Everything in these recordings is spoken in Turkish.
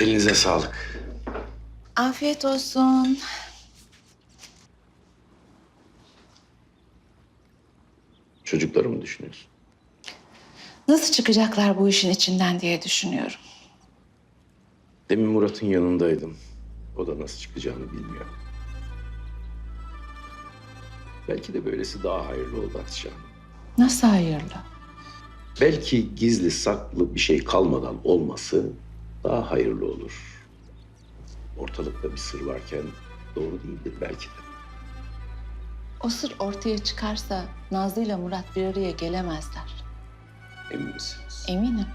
Elinize sağlık. Afiyet olsun. Çocukları mı düşünüyorsun? Nasıl çıkacaklar bu işin içinden diye düşünüyorum. Demin Murat'ın yanındaydım. O da nasıl çıkacağını bilmiyor. Belki de böylesi daha hayırlı oldu Hatice Hanım. Nasıl hayırlı? Belki gizli saklı bir şey kalmadan olması daha hayırlı olur. Ortalıkta bir sır varken doğru değildir belki de. O sır ortaya çıkarsa Nazlı ile Murat bir araya gelemezler. Emin misiniz? Eminim.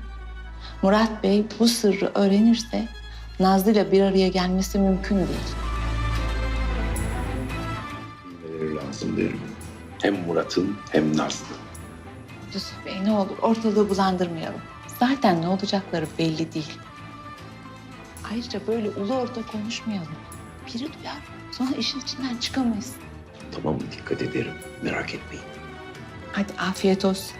Murat Bey bu sırrı öğrenirse Nazlı ile bir araya gelmesi mümkün değil. Bilmeleri lazım derim. Hem Murat'ın hem Nazlı'nın. Yusuf Bey ne olur ortalığı bulandırmayalım. Zaten ne olacakları belli değil. Ayrıca böyle ulu orta konuşmayalım. Biri duyar sonra işin içinden çıkamayız. Tamam dikkat ederim. Merak etmeyin. Hadi afiyet olsun.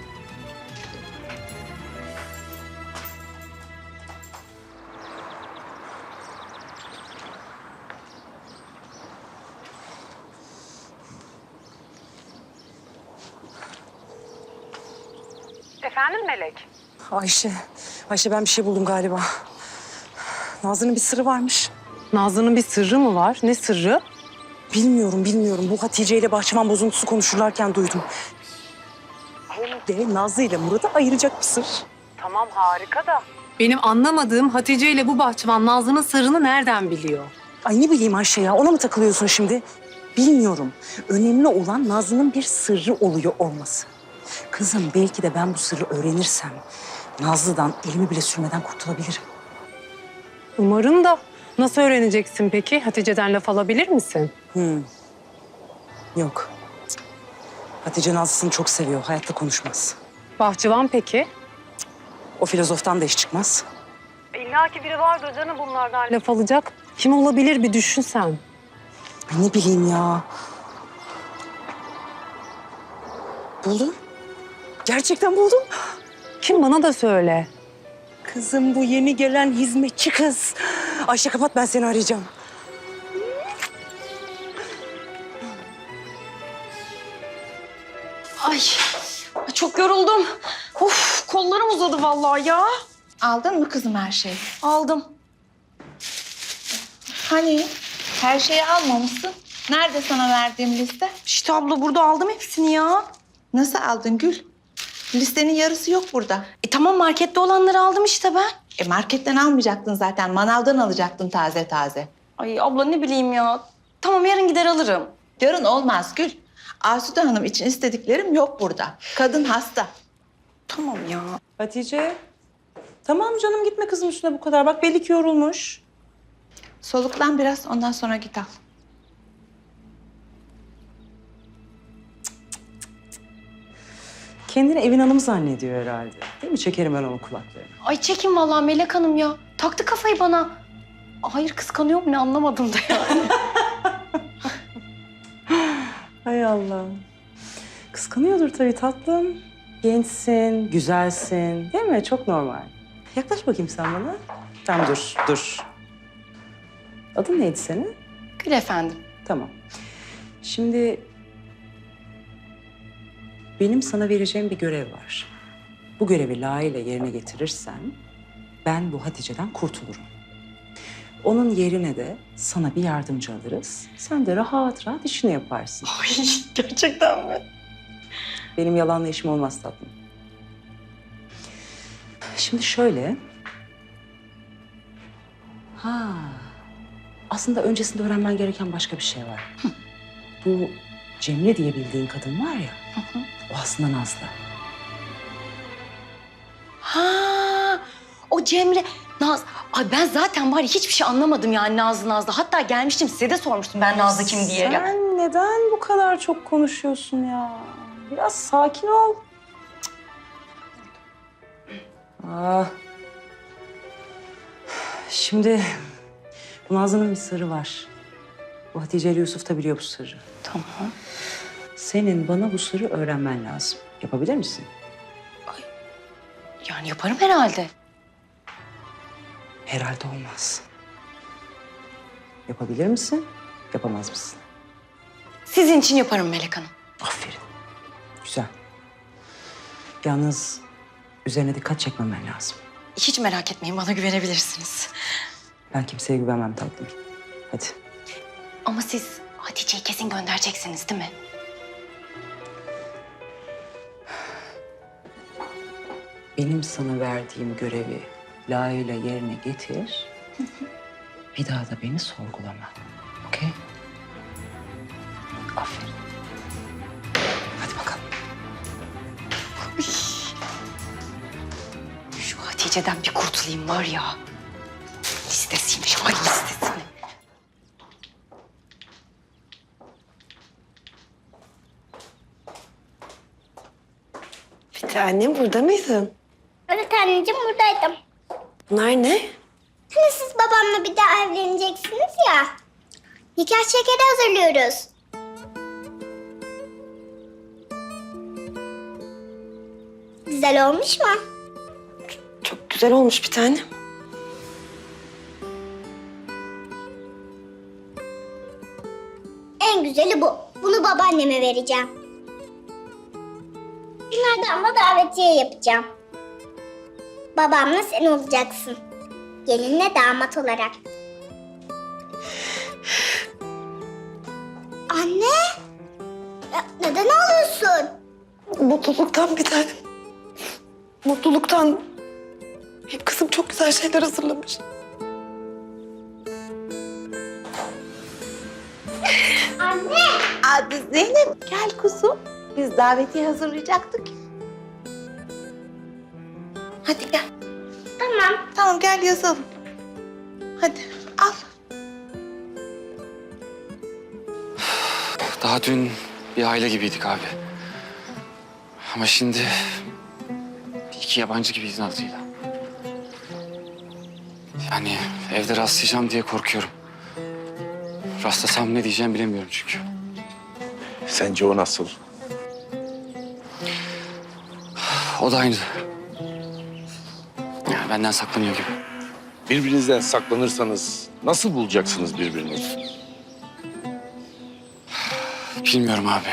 Efendim Melek? Ayşe, Ayşe ben bir şey buldum galiba. Nazlı'nın bir sırrı varmış. Nazlı'nın bir sırrı mı var? Ne sırrı? Bilmiyorum, bilmiyorum. Bu Hatice ile bahçıvan bozuntusu konuşurlarken duydum. De Nazlı ile Murat'ı ayıracak bir sır. Tamam harika da. Benim anlamadığım Hatice ile bu bahçıvan Nazlı'nın sırrını nereden biliyor? Ay ne bileyim Ayşe ya, ona mı takılıyorsun şimdi? Bilmiyorum. Önemli olan Nazlı'nın bir sırrı oluyor olması. Kızım belki de ben bu sırrı öğrenirsem Nazlı'dan elimi bile sürmeden kurtulabilirim. Umarım da nasıl öğreneceksin peki? Hatice'den laf alabilir misin? Hmm. Yok. Cık. Hatice Nazlı'sını çok seviyor. Hayatta konuşmaz. Bahçıvan peki? O filozoftan da iş çıkmaz. İlla ki biri vardır canım bunlardan. Laf alacak. Kim olabilir bir düşün sen. Ay ne bileyim ya. Buldum. Gerçekten buldum. Kim bana da söyle. Kızım bu yeni gelen hizmetçi kız. Ayşe kapat ben seni arayacağım. Ay çok yoruldum. Of kollarım uzadı vallahi ya. Aldın mı kızım her şeyi? Aldım. Hani her şeyi almamışsın. Nerede sana verdiğim liste? İşte abla burada aldım hepsini ya. Nasıl aldın Gül? Listenin yarısı yok burada. E tamam markette olanları aldım işte ben. E marketten almayacaktın zaten. Manavdan alacaktın taze taze. Ay abla ne bileyim ya. Tamam yarın gider alırım. Yarın olmaz Gül. Asude Hanım için istediklerim yok burada. Kadın hasta. Tamam ya. Hatice. Tamam canım gitme kızım üstüne bu kadar. Bak belli ki yorulmuş. Soluklan biraz ondan sonra git al. Kendini evin hanımı zannediyor herhalde. Değil mi? Çekerim ben onun kulaklarını. Ay çekin vallahi Melek Hanım ya. Taktı kafayı bana. Hayır kıskanıyor mu ne anlamadım da yani. Hay Allah. Kıskanıyordur tabii tatlım. Gençsin, güzelsin. Değil mi? Çok normal. Yaklaş bakayım sen bana. Tamam dur, dur. Adın neydi senin? Gül efendim. Tamam. Şimdi benim sana vereceğim bir görev var. Bu görevi layığıyla yerine getirirsen ben bu Hatice'den kurtulurum. Onun yerine de sana bir yardımcı alırız. Sen de rahat rahat işini yaparsın. Ay gerçekten mi? Benim yalanla işim olmaz tatlım. Şimdi şöyle. Ha. Aslında öncesinde öğrenmen gereken başka bir şey var. Bu Cemile diye bildiğin kadın var ya. O aslında Nazlı. Ha, o Cemre. Naz. Ay ben zaten var ya hiçbir şey anlamadım yani Nazlı Nazlı. Hatta gelmiştim size de sormuştum ben Nazlı kim diye. Ya- Sen neden bu kadar çok konuşuyorsun ya? Biraz sakin ol. Ah. Şimdi bu Nazlı'nın bir sırrı var. Bu Hatice ile Yusuf da biliyor bu sırrı. Tamam. Senin bana bu sırrı öğrenmen lazım. Yapabilir misin? Yani yaparım herhalde. Herhalde olmaz. Yapabilir misin? Yapamaz mısın? Sizin için yaparım Melek Hanım. Aferin. Güzel. Yalnız üzerine dikkat çekmemen lazım. Hiç merak etmeyin bana güvenebilirsiniz. Ben kimseye güvenmem tatlım. Hadi. Ama siz Hatice'yi kesin göndereceksiniz değil mi? Benim sana verdiğim görevi layığıyla yerine getir. Bir daha da beni sorgulama. Okey? Aferin. Hadi bakalım. Şu Hatice'den bir kurtulayım var ya. Bir tanem burada mıydın? Evet anneciğim buradaydım. Bunlar ne? Hani siz babamla bir daha evleneceksiniz ya. Nikah şekeri hazırlıyoruz. Güzel olmuş mu? Çok güzel olmuş bir tane. En güzeli bu. Bunu babaanneme vereceğim. Da davetiye yapacağım. Babamla sen olacaksın. Gelinle damat olarak. Anne! Ya neden ağlıyorsun? Mutluluktan bir tane. Mutluluktan. Hep kızım çok güzel şeyler hazırlamış. Anne! Adı Zeynep gel kuzum. Biz davetiye hazırlayacaktık. Hadi gel. Tamam. Tamam gel yazalım. Hadi al. Daha dün bir aile gibiydik abi. Ama şimdi iki yabancı gibiyiz Nazlı'yla. Yani evde rastlayacağım diye korkuyorum. Rastlasam ne diyeceğim bilemiyorum çünkü. Sence o nasıl? O da aynı. Benden saklanıyor gibi. Birbirinizden saklanırsanız nasıl bulacaksınız birbirinizi? Bilmiyorum abi.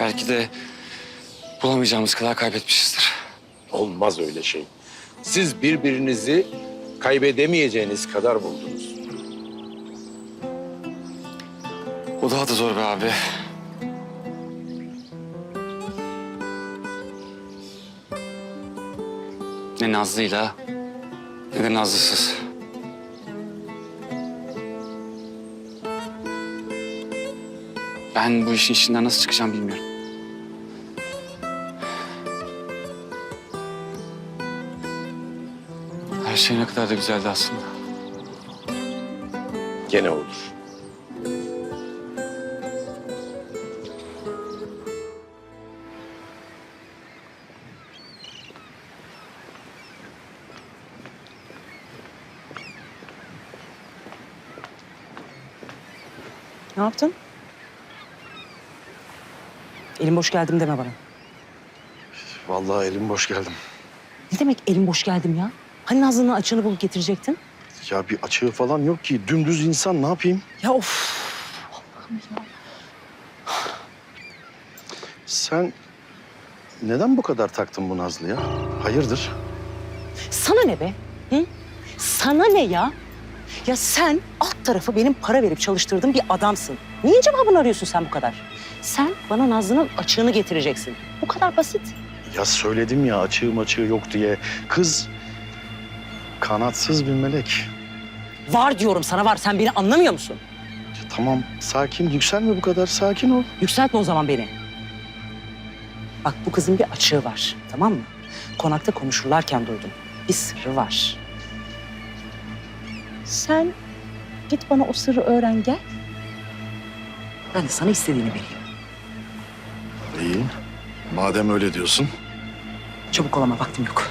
Belki de bulamayacağımız kadar kaybetmişizdir. Olmaz öyle şey. Siz birbirinizi kaybedemeyeceğiniz kadar buldunuz. O daha da zor be abi. Ne Nazlı'yla ne de Nazlı'sız. Ben bu işin içinden nasıl çıkacağım bilmiyorum. Her şey ne kadar da güzeldi aslında. Gene olur. Ne yaptın? Elim boş geldim deme bana. Vallahi elim boş geldim. Ne demek elim boş geldim ya? Hani Nazlı'nın açığını bulup getirecektin? Ya bir açığı falan yok ki. Dümdüz insan ne yapayım? Ya of. Sen neden bu kadar taktın bu Nazlı'ya? Hayırdır? Sana ne be? Hı? Sana ne ya? Ya sen alt tarafı benim para verip çalıştırdığım bir adamsın. Niye cevabını arıyorsun sen bu kadar? Sen bana Nazlı'nın açığını getireceksin. Bu kadar basit. Ya söyledim ya açığı açığı yok diye. Kız kanatsız bir melek. Var diyorum sana var. Sen beni anlamıyor musun? Ya tamam sakin yükselme bu kadar sakin ol. Yükseltme o zaman beni. Bak bu kızın bir açığı var. Tamam mı? Konakta konuşurlarken duydum. Bir sırrı var. Sen git bana o sırrı öğren gel. Ben de sana istediğini vereyim. İyi. Madem öyle diyorsun. Çabuk olama vaktim yok.